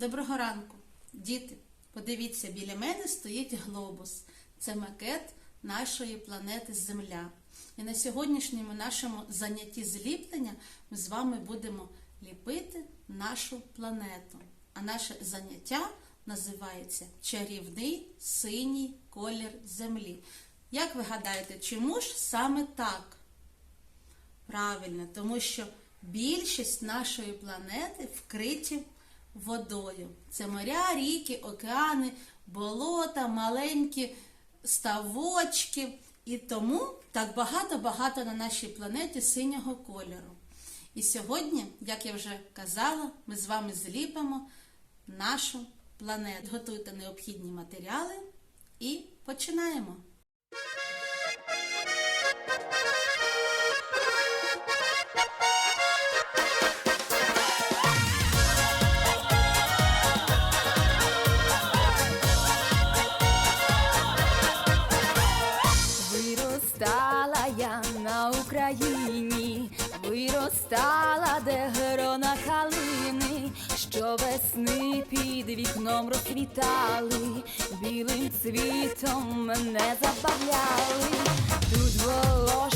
Доброго ранку, діти! Подивіться, біля мене стоїть глобус. Це макет нашої планети Земля. І на сьогоднішньому нашому занятті зліплення ми з вами будемо ліпити нашу планету. А наше заняття називається Чарівний синій колір Землі. Як ви гадаєте, чому ж саме так? Правильно, тому що більшість нашої планети вкриті водою. Це моря, ріки, океани, болота, маленькі ставочки. І тому так багато-багато на нашій планеті синього кольору. І сьогодні, як я вже казала, ми з вами зліпимо нашу планету. Готуйте необхідні матеріали і починаємо. Україні, виростала, де грона калини, що весни під вікном розквітали, білим цвітом мене забавляли, тут волошки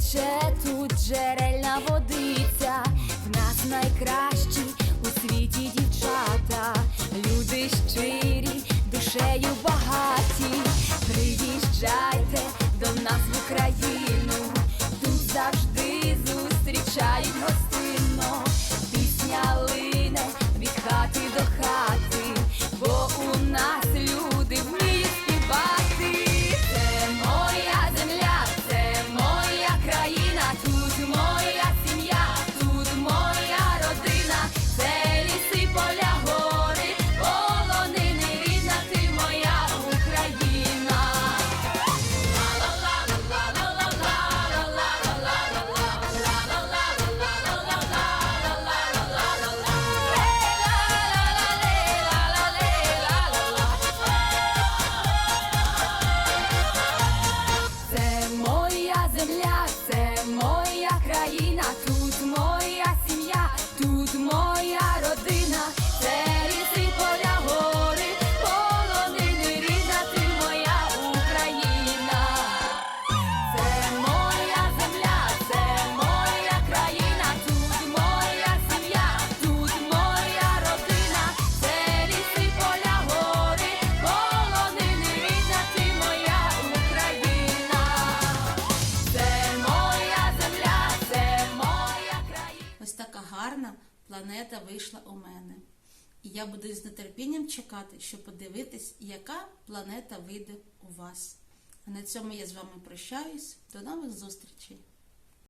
тече тут джерельна водиця. В нас найкращі у світі дівчата, люди щирі, гарна планета вийшла у мене. І я буду з нетерпінням чекати, щоб подивитись, яка планета вийде у вас. А на цьому я з вами прощаюсь. До нових зустрічей!